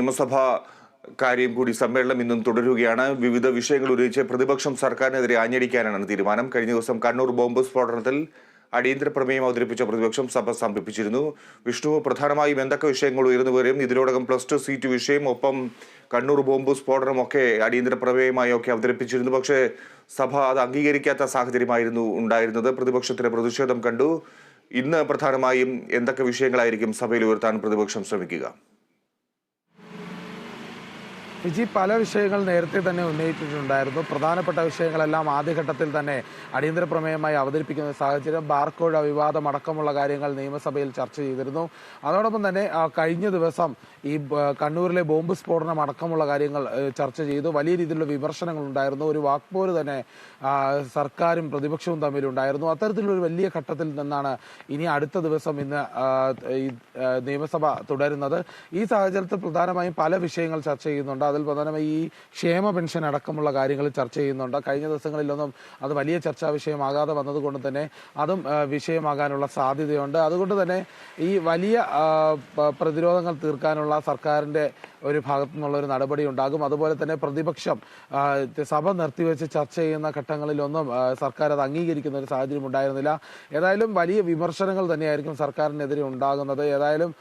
നിയമസഭാ കാര്യം കൂടി സമ്മേളനം ഇന്നും തുടരുകയാണ്. വിവിധ വിഷയങ്ങൾ ഉന്നയിച്ച് പ്രതിപക്ഷം സർക്കാരിനെതിരെ ആഞ്ഞടിക്കാനാണ് തീരുമാനം. കഴിഞ്ഞ ദിവസം കണ്ണൂർ ബോംബ് സ്ഫോടനത്തിൽ അടിയന്തര പ്രമേയം അവതരിപ്പിച്ച പ്രതിപക്ഷം സഭ സമർപ്പിച്ചിരുന്നു വിഷ്ണു പ്രധാനമായും എന്തൊക്കെ വിഷയങ്ങൾ ഉയർന്നു വരും? ഇതിനോടകം പ്ലസ് ടു സീറ്റ് വിഷയം ഒപ്പം കണ്ണൂർ ബോംബ് സ്ഫോടനമൊക്കെ അടിയന്തര പ്രമേയമായി ഒക്കെ അവതരിപ്പിച്ചിരുന്നു. പക്ഷേ സഭ അത് അംഗീകരിക്കാത്ത സാഹചര്യമായിരുന്നു ഉണ്ടായിരുന്നത്. പ്രതിപക്ഷത്തിന്റെ പ്രതിഷേധം കണ്ടു. ഇന്ന് പ്രധാനമായും എന്തൊക്കെ വിഷയങ്ങളായിരിക്കും സഭയിൽ ഉയർത്താൻ പ്രതിപക്ഷം ശ്രമിക്കുക? വിജി പല വിഷയങ്ങൾ നേരത്തെ തന്നെ ഉന്നയിച്ചിട്ടുണ്ടായിരുന്നു. പ്രധാനപ്പെട്ട വിഷയങ്ങളെല്ലാം ആദ്യഘട്ടത്തിൽ തന്നെ അടിയന്തര പ്രമേയമായി അവതരിപ്പിക്കുന്ന സാഹചര്യം ബാർക്കോഴ വിവാദം അടക്കമുള്ള കാര്യങ്ങൾ നിയമസഭയിൽ ചർച്ച ചെയ്തിരുന്നു. അതോടൊപ്പം തന്നെ കഴിഞ്ഞ ദിവസം ഈ കണ്ണൂരിലെ ബോംബ് സ്ഫോടനം അടക്കമുള്ള കാര്യങ്ങൾ ചർച്ച ചെയ്തു. വലിയ രീതിയിലുള്ള വിമർശനങ്ങൾ ഉണ്ടായിരുന്നു. ഒരു വാക്പോര് തന്നെ സർക്കാരും പ്രതിപക്ഷവും തമ്മിലുണ്ടായിരുന്നു. അത്തരത്തിലൊരു വലിയ ഘട്ടത്തിൽ നിന്നാണ് ഇനി അടുത്ത ദിവസം ഇന്ന് നിയമസഭ തുടരുന്നത്. ഈ സാഹചര്യത്തിൽ പ്രധാനമായും പല വിഷയങ്ങൾ ചർച്ച ചെയ്യുന്നുണ്ട്. അതിൽ പ്രധാനമായി ഈ ക്ഷേമ പെൻഷൻ അടക്കമുള്ള കാര്യങ്ങൾ ചർച്ച ചെയ്യുന്നുണ്ട്. കഴിഞ്ഞ ദിവസങ്ങളിലൊന്നും അത് വലിയ ചർച്ചാ വിഷയമാകാതെ വന്നതുകൊണ്ട് തന്നെ അതും വിഷയമാകാനുള്ള സാധ്യതയുണ്ട്. അതുകൊണ്ട് തന്നെ ഈ വലിയ പ്രതിരോധങ്ങൾ തീർക്കാനുള്ള സർക്കാരിന്റെ ഒരു ഭാഗത്തു നിന്നുള്ള ഒരു നടപടി ഉണ്ടാകും. അതുപോലെ തന്നെ പ്രതിപക്ഷം സഭ നിർത്തിവെച്ച് ചർച്ച ചെയ്യുന്ന ഘട്ടങ്ങളിലൊന്നും സർക്കാർ അത് അംഗീകരിക്കുന്ന ഒരു സാഹചര്യം ഉണ്ടായിരുന്നില്ല. ഏതായാലും വലിയ വിമർശനങ്ങൾ തന്നെയായിരിക്കും സർക്കാരിനെതിരെ ഉണ്ടാകുന്നത്. ഏതായാലും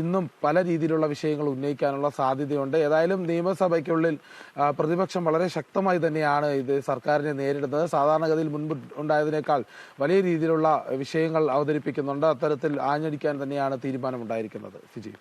ഇന്നും പല രീതിയിലുള്ള വിഷയങ്ങൾ ഉന്നയിക്കാനുള്ള സാധ്യതയുണ്ട്. ഏതായാലും നിയമസഭയ്ക്കുള്ളിൽ പ്രതിപക്ഷം വളരെ ശക്തമായി തന്നെയാണ് ഇത് സർക്കാരിനെ നേരിടുന്നത്. സാധാരണഗതിയിൽ മുൻപ് ഉണ്ടായതിനേക്കാൾ വലിയ രീതിയിലുള്ള വിഷയങ്ങൾ അവതരിപ്പിക്കുന്നുണ്ട്. അത്തരത്തിൽ ആഞ്ഞടിക്കാൻ തന്നെയാണ് തീരുമാനമുണ്ടായിരിക്കുന്നത്. ഫിജി.